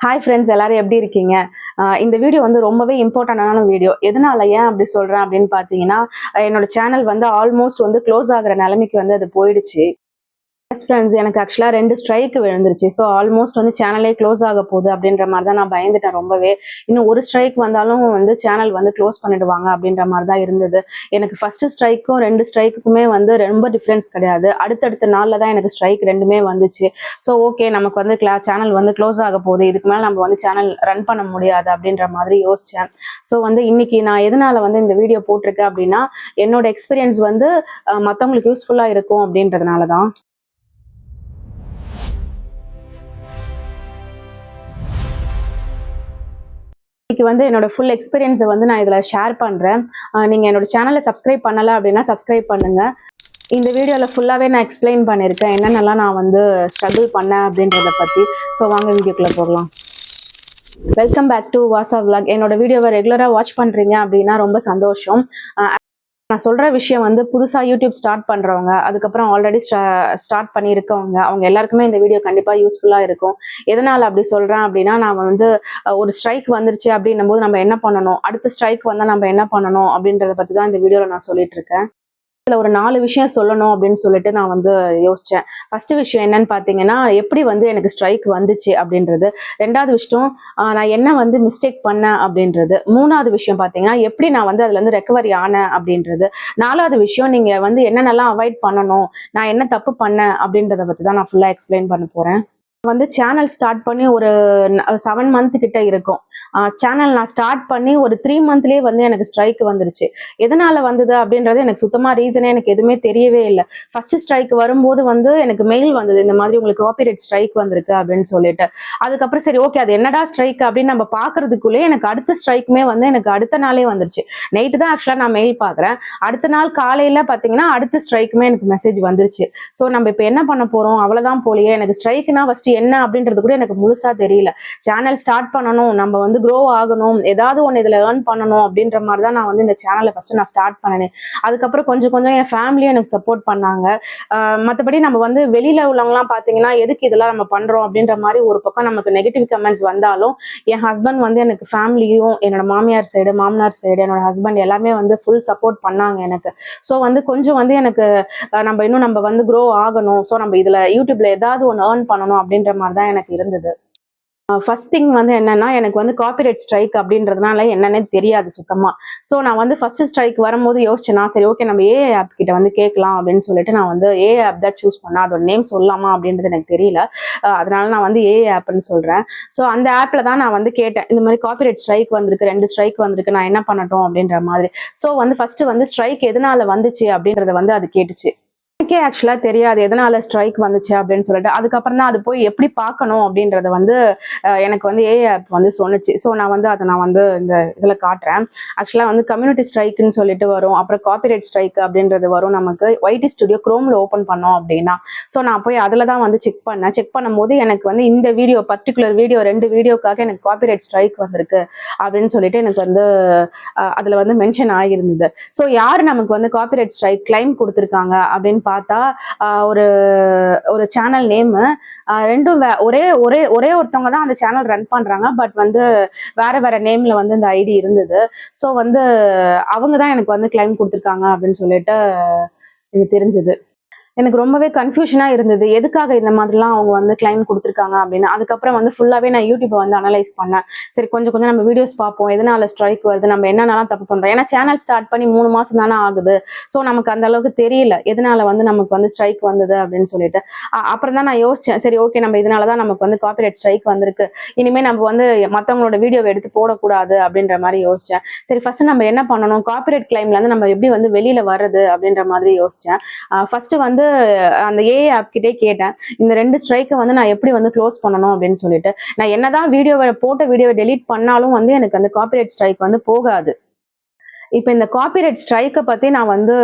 Hi friends எல்லாரும் எப்படி இருக்கீங்க? இந்த வீடியோ வந்து ரொம்பவே இம்பார்ட்டண்டான வீடியோ எதனால ஏன் அப்படி சொல்கிறேன் அப்படின்னு பார்த்தீங்கன்னா என்னோட சேனல் வந்து ஆல்மோஸ்ட் வந்து க்ளோஸ் ஆகிற நிலைமைக்கு வந்து அது போயிடுச்சு. எஸ் ஃப்ரெண்ட்ஸ் எனக்கு ஆக்சுவலாக ரெண்டு ஸ்ட்ரைக்கு விழுந்துருச்சு. ஸோ ஆல்மோஸ்ட் வந்து சேனலே க்ளோஸ் ஆக போகுது அப்படின்ற மாதிரி தான் நான் பயந்துட்டேன் ரொம்பவே. இன்னும் ஒரு ஸ்ட்ரைக் வந்தாலும் வந்து சேனல் வந்து க்ளோஸ் பண்ணிடுவாங்க அப்படின்ற மாதிரி தான் இருந்தது. எனக்கு ஃபர்ஸ்ட் ஸ்ட்ரைக்கும் ரெண்டு ஸ்ட்ரைக்குமே வந்து ரொம்ப டிஃப்ரென்ஸ் கிடையாது. அடுத்தடுத்த நாளில் தான் எனக்கு ஸ்ட்ரைக் ரெண்டுமே வந்துச்சு. ஸோ ஓகே நமக்கு வந்து கிளா சேனல் வந்து க்ளோஸ் ஆக போகுது. இதுக்கு மேலே நம்ம வந்து சேனல் ரன் பண்ண முடியாது அப்படின்ற மாதிரி யோசித்தேன் ஸோ வந்து இன்னைக்கு நான் எதனால வந்து இந்த வீடியோ போட்டிருக்கேன் அப்படின்னா என்னோட எக்ஸ்பீரியன்ஸ் வந்து மற்றவங்களுக்கு யூஸ்ஃபுல்லாக இருக்கும் அப்படின்றதுனால தான் இன்னைக்கு வந்து என்னோட ஃபுல் எக்ஸ்பீரியன்ஸை வந்து நான் இதில் ஷேர் பண்ணுறேன் நீங்கள் என்னோட சேனலை சப்ஸ்கிரைப் பண்ணலை அப்படின்னா சப்ஸ்கிரைப் பண்ணுங்கள் இந்த வீடியோவில் ஃபுல்லாகவே நான் எக்ஸ்பிளைன் பண்ணியிருக்கேன் என்னென்னலாம் நான் வந்து ஸ்ட்ரகிள் பண்ணேன் அப்படின்றத பற்றி ஸோ வாங்க வீடியோக்குள்ளே போகலாம். Welcome back to Vasa vlog என்னோட வீடியோவை ரெகுலராக வாட்ச் பண்ணுறீங்க அப்படின்னா ரொம்ப சந்தோஷம். நான் சொல்கிற விஷயம் வந்து புதுசாக யூடியூப் ஸ்டார்ட் பண்ணுறவங்க அதுக்கப்புறம் ஆல்ரெடி ஸ்டார்ட் பண்ணியிருக்கவங்க அவங்க எல்லாருக்குமே இந்த வீடியோ கண்டிப்பாக யூஸ்ஃபுல்லாக இருக்கும். எதனால் அப்படி சொல்கிறேன் அப்படின்னா நான் வந்து ஒரு ஸ்ட்ரைக் வந்துருச்சு அப்படின்னும் போது நம்ம என்ன பண்ணணும்? அடுத்த ஸ்ட்ரைக் வந்தால் நம்ம என்ன பண்ணணும்? அப்படின்றத பற்றி தான் இந்த வீடியோவில் நான் சொல்லிட்டு இருக்கேன். இதில் ஒரு நாலு விஷயம் சொல்லணும் அப்படின்னு சொல்லிட்டு நான் வந்து யோசித்தேன் ஃபஸ்ட்டு விஷயம் என்னன்னு பார்த்தீங்கன்னா எப்படி வந்து எனக்கு ஸ்ட்ரைக் வந்துச்சு அப்படின்றது. ரெண்டாவது விஷயம் நான் என்ன வந்து மிஸ்டேக் பண்ணேன் அப்படின்றது. மூணாவது விஷயம் பார்த்தீங்கன்னா எப்படி நான் வந்து அதில் வந்து ரெக்கவரி ஆனேன் அப்படின்றது. நாலாவது விஷயம் நீங்கள் வந்து என்னென்னலாம் அவாய்ட் பண்ணணும் நான் என்ன தப்பு பண்ணேன் அப்படின்றத பற்றி தான் நான் ஃபுல்லாக எக்ஸ்பிளைன் பண்ண போகிறேன் வந்து சேனல் ஸ்டார்ட் பண்ணி ஒரு செவன் மந்த் கிட்ட இருக்கும். சேனல் நான் ஸ்டார்ட் பண்ணி ஒரு த்ரீ மந்த்லயே வந்து எனக்கு ஸ்ட்ரைக் வந்துருச்சு. எதனால வந்தது அப்படின்றது எனக்கு சுத்தமா ரீசனே எனக்கு எதுவுமே தெரியவே இல்லை. ஃபர்ஸ்ட் ஸ்ட்ரைக் வரும்போது வந்து எனக்கு மெயில் வந்தது இந்த மாதிரி உங்களுக்கு காப்பிரைட் ஸ்ட்ரைக் வந்திருக்கு அப்படின்னு சொல்லிட்டு. அதுக்கப்புறம் சரி ஓகே அது என்னடா ஸ்ட்ரைக் அப்படின்னு நம்ம பாக்குறதுக்குள்ளே எனக்கு அடுத்த ஸ்ட்ரைக்குமே வந்து எனக்கு அடுத்த நாளே வந்துருச்சு. நைட்டு தான் ஆக்சுவலா நான் மெயில் பாக்குறேன். அடுத்த நாள் காலையில பாத்தீங்கன்னா அடுத்த ஸ்ட்ரைக்குமே எனக்கு மெசேஜ் வந்துருச்சு. ஸோ நம்ம இப்போ என்ன பண்ண போறோம்? அவ்வளவுதான் போலியே எனக்கு ஸ்ட்ரைக்னா ஃபர்ஸ்ட் என்ன அப்படின்றது கூட எனக்கு முழுசா தெரியல. சேனல் ஸ்டார்ட் பண்ணணும் நம்ம வந்து க்ரோ ஆகணும் ஏதாவது ஒன்று இதில் ஏர்ன் பண்ணணும் அப்படின்ற மாதிரி தான் நான் வந்து இந்த சேனலை ஃபர்ஸ்ட் நான் ஸ்டார்ட் பண்ணினேன். அதுக்கப்புறம் கொஞ்சம் கொஞ்சம் என் ஃபேமிலியும் எனக்கு சப்போர்ட் பண்ணாங்க. மற்றபடி நம்ம வந்து வெளியில உள்ளவங்கலாம் பார்த்தீங்கன்னா எதுக்கு இதெல்லாம் நம்ம பண்றோம் அப்படின்ற மாதிரி ஒரு பக்கம் நமக்கு நெகட்டிவ் கமெண்ட்ஸ் வந்தாலும் என் ஹஸ்பண்ட் வந்து எனக்கு ஃபேமிலியும் என்னோட மாமியார் சைடு மாமனார் சைடு என்னோட ஹஸ்பண்ட் எல்லாமே வந்து ஃபுல் சப்போர்ட் பண்ணாங்க எனக்கு. ஸோ வந்து கொஞ்சம் வந்து எனக்கு நம்ம இன்னும் நம்ம வந்து க்ரோ ஆகணும். ஸோ நம்ம இதில் யூடியூப்ல ஏதாவது ஒன்று ஏர்ன் பண்ணணும் அப்படின்னு அப்படின்ற மாதிரி தான் எனக்கு இருந்தது. ஃபர்ஸ்ட் திங் வந்து என்னன்னா எனக்கு வந்து காப்பிரைட் ஸ்ட்ரைக் அப்படின்றதுனால என்னன்னே தெரியாது சுத்தமா. ஸோ நான் வந்து ஃபர்ஸ்ட் ஸ்ட்ரைக் வரும்போது யோசிச்சேனா சரி ஓகே நம்ம ஏ ஆப் கிட்ட வந்து கேட்கலாம் அப்படின்னு சொல்லிட்டு நான் வந்து ஏ ஆப் தான் சூஸ் பண்ணேன். அதோட நேம் சொல்லலாமா அப்படின்றது எனக்கு தெரியல. அதனால நான் வந்து ஏ ஆப்னு சொல்றேன். ஸோ அந்த ஆப்ல தான் நான் வந்து கேட்டேன் இந்த மாதிரி காப்பிரைட் ஸ்ட்ரைக் வந்திருக்கு ரெண்டு ஸ்ட்ரைக் வந்திருக்கு நான் என்ன பண்ணட்டும் அப்படின்ற மாதிரி. ஸோ வந்து ஃபர்ஸ்ட் வந்து ஸ்ட்ரைக் எதனால வந்துச்சு அப்படின்றத வந்து அது கேட்டுச்சு. எனக்கே ஆக்சுவலாக தெரியாது எதனால் ஸ்ட்ரைக் வந்துச்சு அப்படின்னு சொல்லிட்டு. அதுக்கப்புறம் தான் அது போய் எப்படி பார்க்கணும் அப்படின்றத வந்து எனக்கு வந்து ஏ ஆப் வந்து சொன்னுச்சு. ஸோ நான் வந்து அதை நான் வந்து இந்த இதில் காட்டுறேன். ஆக்சுவலாக வந்து கம்யூனிட்டி ஸ்ட்ரைக்குன்னு சொல்லிட்டு வரும். அப்புறம் காப்பிரைட் ஸ்ட்ரைக் அப்படின்றது வரும் நமக்கு. ஒய்டி ஸ்டுடியோ க்ரோமில் ஓப்பன் பண்ணோம் அப்படின்னா. ஸோ நான் போய் அதில் தான் வந்து செக் பண்ணேன். செக் பண்ணும்போது எனக்கு வந்து இந்த வீடியோ பர்டிகுலர் வீடியோ ரெண்டு வீடியோக்காக எனக்கு காப்பிரைட் ஸ்ட்ரைக் வந்திருக்கு அப்படின்னு சொல்லிட்டு எனக்கு வந்து அதில் வந்து மென்ஷன் ஆகியிருந்தது. ஸோ யார் நமக்கு வந்து காப்பிரைட் ஸ்ட்ரைக் கிளைம் கொடுத்துருக்காங்க அப்படின்னு பார்த்தா ஒரு ஒரு சேனல் நேமு ரெண்டும் வே- ஒரே ஒரே ஒரே ஒருத்தவங்க தான் அந்த சேனல் ரன் பண்ணுறாங்க பட் வந்து வேற வேற நேமில் வந்து இந்த ஐடி இருந்தது. ஸோ வந்து அவங்க தான் எனக்கு வந்து கிளைம் கொடுத்துருக்காங்க அப்படின்னு சொல்லிட்டு எனக்கு தெரிஞ்சது. எனக்கு ரொம்பவே கன்ஃபியூஷனாக இருந்தது. எதுக்காக இந்த மாதிரிலாம் அவங்க வந்து கிளைம் கொடுத்துருக்காங்க அப்படின்னு. அதுக்கப்புறம் வந்து ஃபுல்லாகவே நான் யூடியூப்பை வந்து அனலைஸ் பண்ணேன். சரி கொஞ்சம் கொஞ்சம் நம்ம வீடியோஸ் பார்ப்போம். எதனால ஸ்ட்ரைக் வருது? நம்ம என்னென்னலாம் தப்பு பண்ணுறோம் ஏன்னா சேனல் ஸ்டார்ட் பண்ணி மூணு மாதம் தானே ஆகுது. ஸோ நமக்கு அந்த அளவுக்கு தெரியல. எதனால வந்து நமக்கு வந்து ஸ்ட்ரைக் வந்தது அப்படின்னு சொல்லிட்டு. அப்புறம் தான் நான் யோசிச்சேன். சரி ஓகே நம்ம இதனால தான் நமக்கு வந்து காப்பிரைட் ஸ்ட்ரைக் வந்திருக்கு. இனிமேல் நம்ம வந்து மற்றவங்களோட வீடியோவை எடுத்து போடக்கூடாது அப்படின்ற மாதிரி யோசிச்சேன். சரி ஃபர்ஸ்ட் நம்ம என்ன பண்ணணும்? காப்பிரைட் கிளைம்ல நம்ம எப்படி வந்து வெளியில வர்றது அப்படின்ற மாதிரி யோசிச்சேன். ஃபர்ஸ்ட் வந்து அந்த ஏஐ ஆப் கிட்டே கேட்டேன் இந்த ரெண்டு ஸ்ட்ரைக்கை வந்து நான் எப்படி வந்து க்ளோஸ் பண்ணணும் அப்படின்னு சொல்லிட்டு. நான் என்னதான் வீடியோவை போட்ட வீடியோவை டெலீட் பண்ணாலும் வந்து எனக்கு அந்த காப்பிரைட் ஸ்ட்ரைக் வந்து போகாது. இப்போ இந்த காப்பிரைட் ஸ்ட்ரைக்கை பற்றி நான் வந்து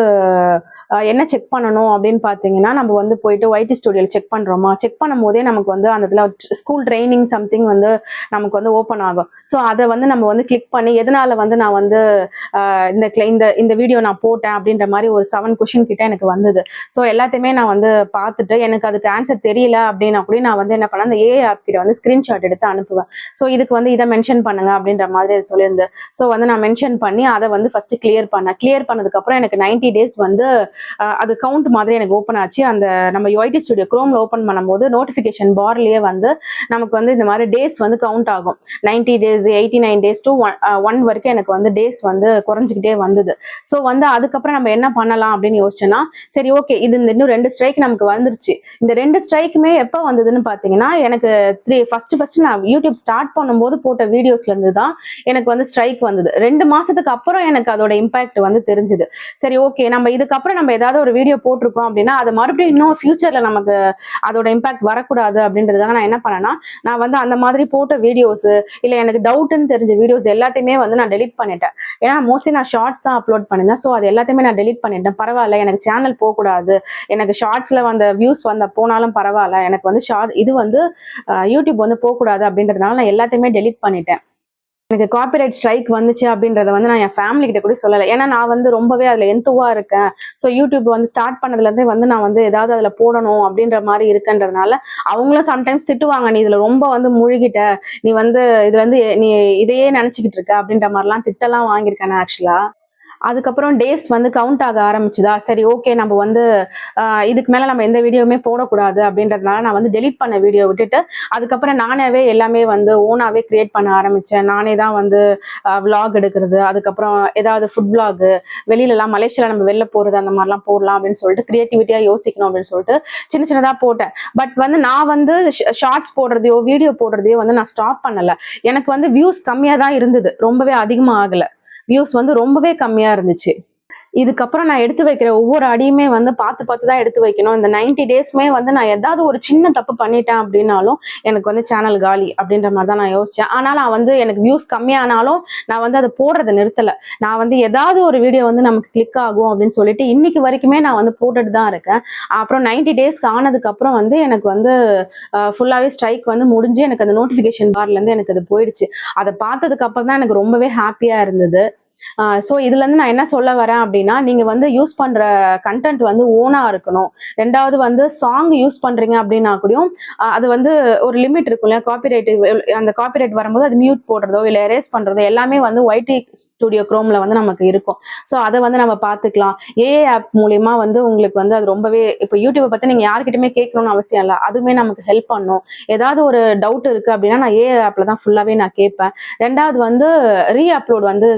என்ன செக் பண்ணணும் அப்படின்னு பார்த்தீங்கன்னா நம்ம வந்து போயிட்டு ஒயிட் ஸ்டுடியோவில் செக் பண்ணுறோமா செக் பண்ணும்போதே நமக்கு வந்து அந்த இதில் ஸ்கூல் ட்ரைனிங் சம்திங் வந்து நமக்கு வந்து ஓப்பன் ஆகும். ஸோ அதை வந்து நம்ம வந்து கிளிக் பண்ணி எதனால வந்து நான் வந்து இந்த இந்த இந்த வீடியோ நான் போட்டேன் அப்படின்ற மாதிரி ஒரு செவன் கொஷின் கிட்ட எனக்கு வந்தது. ஸோ எல்லாத்தையுமே நான் வந்து பார்த்துட்டு எனக்கு அதுக்கு ஆன்சர் தெரியல அப்படின்னா கூட நான் வந்து என்ன பண்ணேன் அந்த ஏ ஆப் கிட்ட வந்து ஸ்க்ரீன்ஷாட் எடுத்து அனுப்புவேன். ஸோ இதுக்கு வந்து இதை மென்ஷன் பண்ணுங்க அப்படின்ற மாதிரி சொல்லியிருந்தேன். ஸோ வந்து நான் மென்ஷன் பண்ணி அதை வந்து ஃபர்ஸ்ட் கிளியர் பண்ணேன். கிளியர் பண்ணதுக்கப்புறம் எனக்கு 90 டேஸ் வந்து அது கவுண்ட் மாதிரி எனக்கு ஓப்பன் ஆச்சு. அந்த நம்ம யோய்டி ஸ்டுடியோ க்ரோம்ல ஓப்பன் பண்ணும்போது நோட்டிஃபிகேஷன் பார்லயே வந்து நமக்கு வந்து இந்த மாதிரி டேஸ் வந்து கவுண்ட் ஆகும். 90 days eighty nine days to one one வரைக்கும் எனக்கு வந்து டேஸ் வந்து குறைஞ்சிக்கிட்டே வந்தது. ஸோ வந்து அதுக்கப்புறம் நம்ம என்ன பண்ணலாம் அப்படின்னு யோசிச்சேன்னா சரி ஓகே இது இந்த இன்னும் ரெண்டு ஸ்ட்ரைக் நமக்கு வந்துருச்சு. இந்த ரெண்டு ஸ்ட்ரைக்குமே எப்போ வந்ததுன்னு பார்த்தீங்கன்னா எனக்கு த்ரீ ஃபர்ஸ்ட் ஃபர்ஸ்ட் நான் யூடியூப் ஸ்டார்ட் பண்ணும்போது போட்ட வீடியோஸ்ல இருந்து தான் எனக்கு வந்து ஸ்ட்ரைக் வந்தது. ரெண்டு மாசத்துக்கு அப்புறம் எனக்கு அதோட இம்பாக்ட் வந்து தெரிஞ்சுது. சரி ஓகே நம்ம இதுக்கப்புறம் நம்ம ஏதாவது ஒரு வீடியோ போட்டிருக்கோம் அப்படின்னா அது மறுபடியும் இன்னும் ஃபியூச்சரில் நமக்கு அதோட இம்பாக்ட் வரக்கூடாது அப்படின்றதுக்காக நான் என்ன பண்ணேன்னா நான் வந்து அந்த மாதிரி போட்ட வீடியோஸ் இல்லை எனக்கு டவுட்டுன்னு தெரிஞ்ச வீடியோஸ் எல்லாத்தையுமே வந்து நான் டெலிட் பண்ணிட்டேன். ஏன்னா மோஸ்ட்லி நான் ஷார்ட்ஸ் தான் அப்லோட் பண்ணியிருந்தேன். ஸோ அது எல்லாத்தையுமே நான் டெலிட் பண்ணிட்டேன். பரவாயில்ல எனக்கு சேனல் போகக்கூடாது. எனக்கு ஷார்ட்ஸில் வந்த வியூஸ் வந்த போனாலும் பரவாயில்ல. எனக்கு வந்து ஷார்ட் இது வந்து யூடியூப் வந்து போகக்கூடாது அப்படின்றதுனால நான் எல்லாத்தையுமே டெலிட் பண்ணிட்டேன். எனக்கு காப்பிரைட் ஸ்ட்ரைக் வந்துச்சு அப்படின்றத வந்து நான் என் ஃபேமிலி கிட்ட கூட சொல்லலை. ஏன்னா நான் வந்து ரொம்பவே அதில் எந்துவா இருக்கேன். ஸோ யூடியூப் வந்து ஸ்டார்ட் பண்ணதுலேருந்தே வந்து நான் வந்து ஏதாவது அதில் போடணும் அப்படின்ற மாதிரி இருக்குன்றதுனால அவங்களும் சம்டைம்ஸ் திட்டுவாங்க நீ இதில் ரொம்ப வந்து முழுகிட்ட. நீ வந்து இதுல வந்து நீ இதையே நினச்சிக்கிட்டு இருக்க. அப்படின்ற மாதிரிலாம் திட்டெல்லாம் வாங்கியிருக்கேன் ஆக்சுவலாக அதுக்கப்புறம் டேஸ் வந்து கவுண்ட் ஆக ஆரம்பிச்சுதா? சரி ஓகே நம்ம வந்து இதுக்கு மேலே நம்ம எந்த வீடியோவுமே போடக்கூடாது அப்படின்றதுனால நான் வந்து டெலீட் பண்ண வீடியோ விட்டுட்டு அதுக்கப்புறம் நானாவே எல்லாமே வந்து ஓனாகவே கிரியேட் பண்ண ஆரம்பித்தேன் நானே தான் வந்து விலாக் எடுக்கிறது அதுக்கப்புறம் ஏதாவது ஃபுட் விலாகு வெளியிலலாம் மலேசியாவில் நம்ம வெளில போகிறது அந்த மாதிரிலாம் போடலாம் அப்படின்னு சொல்லிட்டு கிரியேட்டிவிட்டியாக யோசிக்கணும் அப்படின்னு சொல்லிட்டு சின்ன சின்னதாக போட்டேன். பட் வந்து நான் வந்து ஷார்ட்ஸ் போடுறதையோ வீடியோ போடுறதையோ வந்து நான் ஸ்டாப் பண்ணலை. எனக்கு வந்து வியூஸ் கம்மியாக தான் இருந்தது. ரொம்பவே அதிகமாக ஆகலை. வியூஸ் வந்து ரொம்பவே கம்மியாக இருந்துச்சு. இதுக்கப்புறம் நான் எடுத்து வைக்கிற ஒவ்வொரு அடியுமே வந்து பார்த்து பார்த்து தான் எடுத்து வைக்கணும். இந்த 90 டேஸ்மே வந்து நான் ஏதாவது ஒரு சின்ன தப்பு பண்ணிட்டேன் அப்படின்னாலும் எனக்கு வந்து சேனல் காலி அப்படின்ற மாதிரி தான் நான் யோசித்தேன் ஆனால் நான் வந்து எனக்கு வியூஸ் கம்மியானாலும் நான் வந்து அதை போடுறதை நிறுத்தலை. நான் வந்து ஏதாவது ஒரு வீடியோ வந்து நமக்கு கிளிக் ஆகும் அப்படின்னு சொல்லிட்டு இன்னைக்கு வரைக்குமே நான் வந்து போட்டுட்டு தான் இருக்கேன். அப்புறம் 90 டேஸ்க்கு ஆனதுக்கப்புறம் வந்து எனக்கு வந்து ஃபுல்லாகவே ஸ்ட்ரைக் வந்து முடிஞ்சு எனக்கு அந்த நோட்டிஃபிகேஷன் பார்லேருந்து எனக்கு அது போயிடுச்சு. அதை பார்த்ததுக்கப்புறம் தான் எனக்கு ரொம்பவே ஹாப்பியாக இருந்தது. ஸோ இதுல இருந்து நான் என்ன சொல்ல வரேன் அப்படின்னா நீங்க வந்து யூஸ் பண்ற கண்டென்ட் வந்து ஓனா இருக்கணும். ரெண்டாவது வந்து சாங் யூஸ் பண்றீங்க அப்படின்னா கூடயும் அது வந்து ஒரு லிமிட் இருக்கும் இல்லையா? காப்பிரைட் அந்த காப்பிரைட் வரும்போது அது மியூட் போடுறதோ இல்லை எரேஸ் பண்றதோ எல்லாமே வந்து ஒய்டி ஸ்டுடியோ குரோம்ல வந்து நமக்கு இருக்கும். ஸோ அதை வந்து நம்ம பார்த்துக்கலாம். ஏஏ ஆப் மூலியமா வந்து உங்களுக்கு வந்து அது ரொம்பவே இப்போ யூடியூப்பை பத்தி நீங்க யார்கிட்டயுமே கேட்கணும்னு அவசியம் இல்லை. அதுவுமே நமக்கு ஹெல்ப் பண்ணும். ஏதாவது ஒரு டவுட் இருக்கு அப்படின்னா நான் ஏஏ ஆப்ல தான் ஃபுல்லாவே நான் கேட்பேன். ரெண்டாவது வந்து ரீ அப்லோட் வந்து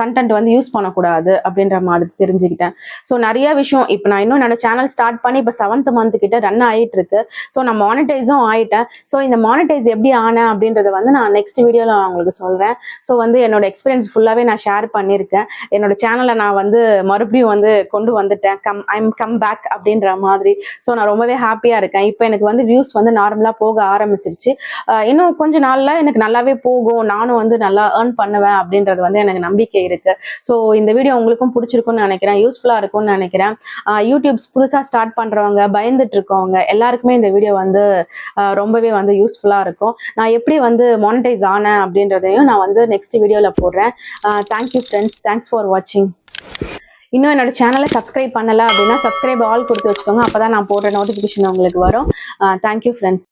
கண்டென்ட் வந்து யூஸ் பண்ணக்கூடாது அப்படின்ற மாதிரி தெரிஞ்சுக்கிட்டேன். ஸோ நிறைய விஷயம் இப்போ நான் இன்னும் என்னோட சேனல் ஸ்டார்ட் பண்ணி இப்போ செவன்த் மந்த் கிட்ட ரன் ஆகிட்டு இருக்கு ஸோ நான் மானிட்டைஸும் ஆயிட்டேன். ஸோ இந்த மானிட்டைஸ் எப்படி ஆனேன் அப்படின்றத வந்து நான் நெக்ஸ்ட் வீடியோவில் நான் உங்களுக்கு சொல்கிறேன் ஸோ வந்து என்னோட எக்ஸ்பீரியன்ஸ் ஃபுல்லாகவே நான் ஷேர் பண்ணியிருக்கேன். என்னோட சேனலை நான் வந்து மறுபடியும் வந்து கொண்டு வந்துட்டேன். கம் ஐம் கம் பேக் அப்படின்ற மாதிரி. ஸோ நான் ரொம்பவே ஹாப்பியாக இருக்கேன். இப்போ எனக்கு வந்து வியூஸ் வந்து நார்மலாக போக ஆரம்பிச்சிருச்சு. இன்னும் கொஞ்ச நாளில் எனக்கு நல்லாவே போகும். நானும் வந்து நல்லா ஏர்ன் பண்ணுவேன் அப்படின்றது வந்து எனக்கு நம்பிக்கை இருக்கு. ஸோ இந்த வீடியோ உங்களுக்கும் பிடிச்சிருக்கும்னு நினைக்கிறேன். யூஸ்ஃபுல்லாக இருக்கும்னு நினைக்கிறேன். யூடியூப்ஸ் புதுசாக ஸ்டார்ட் பண்ணுறவங்க பயந்துட்டு இருக்கவங்க எல்லாருக்குமே இந்த வீடியோ வந்து ரொம்பவே வந்து யூஸ்ஃபுல்லாக இருக்கும். நான் எப்படி வந்து மானிட்டைஸ் ஆனேன் அப்படின்றதையும் நான் வந்து நெக்ஸ்ட் வீடியோவில் போடுறேன். தேங்க்யூ ஃப்ரெண்ட்ஸ் தேங்க்ஸ் ஃபார் வாட்சிங் இன்னும் என்னோட சேனலை சப்ஸ்கிரைப் பண்ணலை அப்படின்னா சப்ஸ்கிரைப் ஆல் கொடுத்து வச்சுக்கோங்க. அப்போ தான் நான் போடுற நோட்டிஃபிகேஷன் உங்களுக்கு வரும். Thank you friends